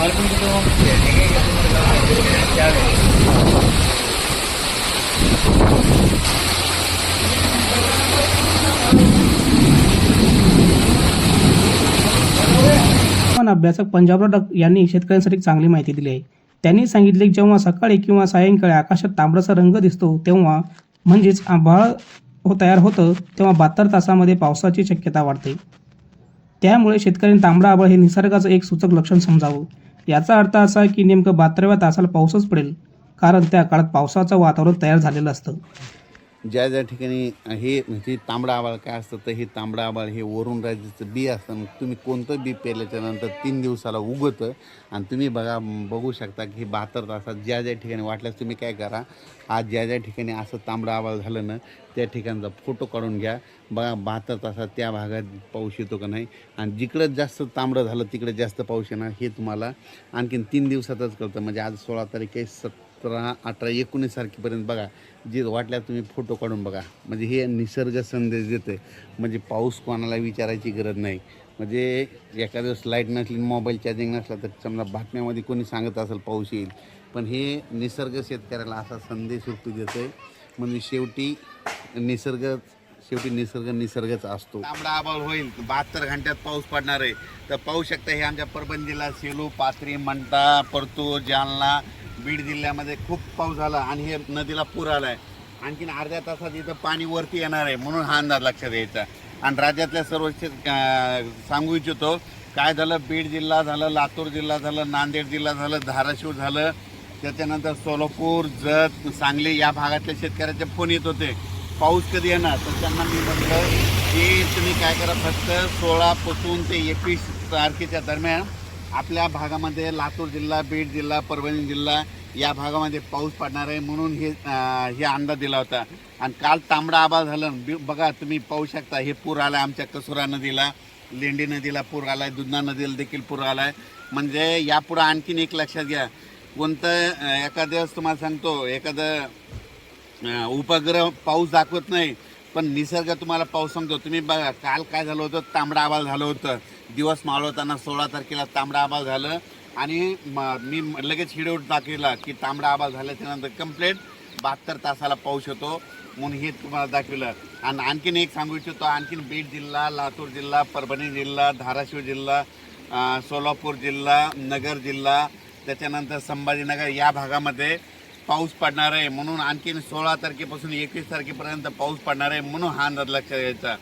तयार अभ्यासक पंजाबराव डक यांनी शेतकऱ्यांसाठी चांगली माहिती दिली आहे. त्यांनी सांगितले की जेव्हा सकाळी किंवा सायंकाळी आकाशात तांबडाचा रंग दिसतो तेव्हा म्हणजेच आभाळ हो तयार होतं तेव्हा बहात्तर तासामध्ये पावसाची शक्यता वाढते. त्यामुळे शेतकऱ्यांनी तांबडा आभाळ हे निसर्गाचं एक सूचक लक्षण समजावं. याचा अर्थ असा की नेमकं बहात्तराव्या तासाला पाऊसच पडेल कारण त्या काळात पावसाचं वातावरण तयार झालेलं असतं. ज्या ज्या ठिकाणी हे म्हणजे तांबडा आबाळ काय असतं तर हे तांबडा आबाळ हे वरून राज्याचं बी असतं मग तुम्ही कोणतं बी पेरल्याच्या नंतर तीन दिवसाला उगवतं. आणि तुम्ही बघा बघू शकता की बहात्तर तासात ज्या ज्या ठिकाणी वाटल्यास तुम्ही काय करा आज ज्या ज्या ठिकाणी असं तांबडा आबाळ झालं ना त्या ठिकाणचा फोटो काढून घ्या. बघा बहात्तर तासात त्या भागात पाऊस येतो का नाही? आणि जिकडं जास्त तांबडं झालं तिकडे जास्त पाऊस येणार हे तुम्हाला आणखीन तीन दिवसातच कळतं. म्हणजे आज सोळा तारीख आहे सतरा अठरा एकोणीस तारखेपर्यंत बघा जे वाटल्यास तुम्ही फोटो काढून बघा. म्हणजे हे निसर्ग संदेश देते म्हणजे पाऊस कोणाला विचारायची गरज नाही. म्हणजे एखाद्या दिवस लाइट नसली मोबाईल चार्जिंग नसला तर समजा बातम्यामध्ये कोणी सांगत असेल पाऊस येईल. पण हे निसर्ग शेतकऱ्याला असा संदेश रूपी देते म्हणजे शेवटी निसर्ग शेवटी निसर्ग निसर्गच असतो. तांबडा अभाव होईल. बहात्तर घंट्यात पाऊस पडणार आहे. तर पाहू शकता हे आमच्या परभणी जिल्हा सेलू पाथरी मंटा परतूर जालना बीड जिल्ह्यामध्ये खूप पाऊस झाला आणि हे नदीला पूर आला आहे आणखीन अर्ध्या तासात इथं पाणी वरती येणार आहे म्हणून हा अंदाज लक्षात यायचा. आणि राज्यातल्या सर्व शेत- सांगू इच्छितो काय झालं? बीड जिल्हा झालं लातूर जिल्हा झालं नांदेड जिल्हा झालं धाराशिव झालं. त्याच्यानंतर सोलापूर जत सांगली या भागातल्या शेतकऱ्याचे फोन येत होते. पाऊस कधी येणार? तर त्यांना मी म्हटलं की तुम्ही काय करा फक्त सोळापासून ते एकवीस तारखेच्या दरम्यान आपल्या भागामध्ये लातूर जिल्हा बीड जिल्हा परभणी जिल्हा या भागामध्ये पाऊस पडणार आहे म्हणून हे हे अंदाज दिला होता. आणि काल तांबडा आबाळ झालं. बघा तुम्ही पाहू शकता हे पूर आला आमच्या कसुरा नदीला लेंडी नदीला पूर आला आहे दुधना नदीला देखील पूर आला आहे म्हणजे यापुढं आणखीन एक लक्षात घ्या. कोणतं एखाद्या दिवस तुम्हाला सांगतो एखादं उपग्रह पाऊस दाखवत नाही पण निसर्ग तुम्हाला पाऊस सांगतो. तुम्ही बघा काल काय झालं होतं? तांबडा आबाल झालं होतं. दिवस मावळताना सोळा तारखेला तांबडा आबाल झालं. आणि मी लगेच हिडवून दाखविला की तांबडा आबाल झाल्याच्यानंतर कंप्लेट बहात्तर तासाला पाऊस होतो म्हणून हे तुम्हाला दाखवलं. आणि आणखीन एक सांगू इच्छितो आणखीन बीड जिल्हा लातूर जिल्हा परभणी जिल्हा धाराशिव जिल्हा सोलापूर जिल्हा नगर जिल्हा त्याच्यानंतर संभाजीनगर या भागामध्ये पाऊस पडणार आहे म्हणून आणखीन सोळा तारखेपासून एकवीस तारखेपर्यंत पाऊस पडणार आहे म्हणून हा अंदाज लक्षात घ्यायचा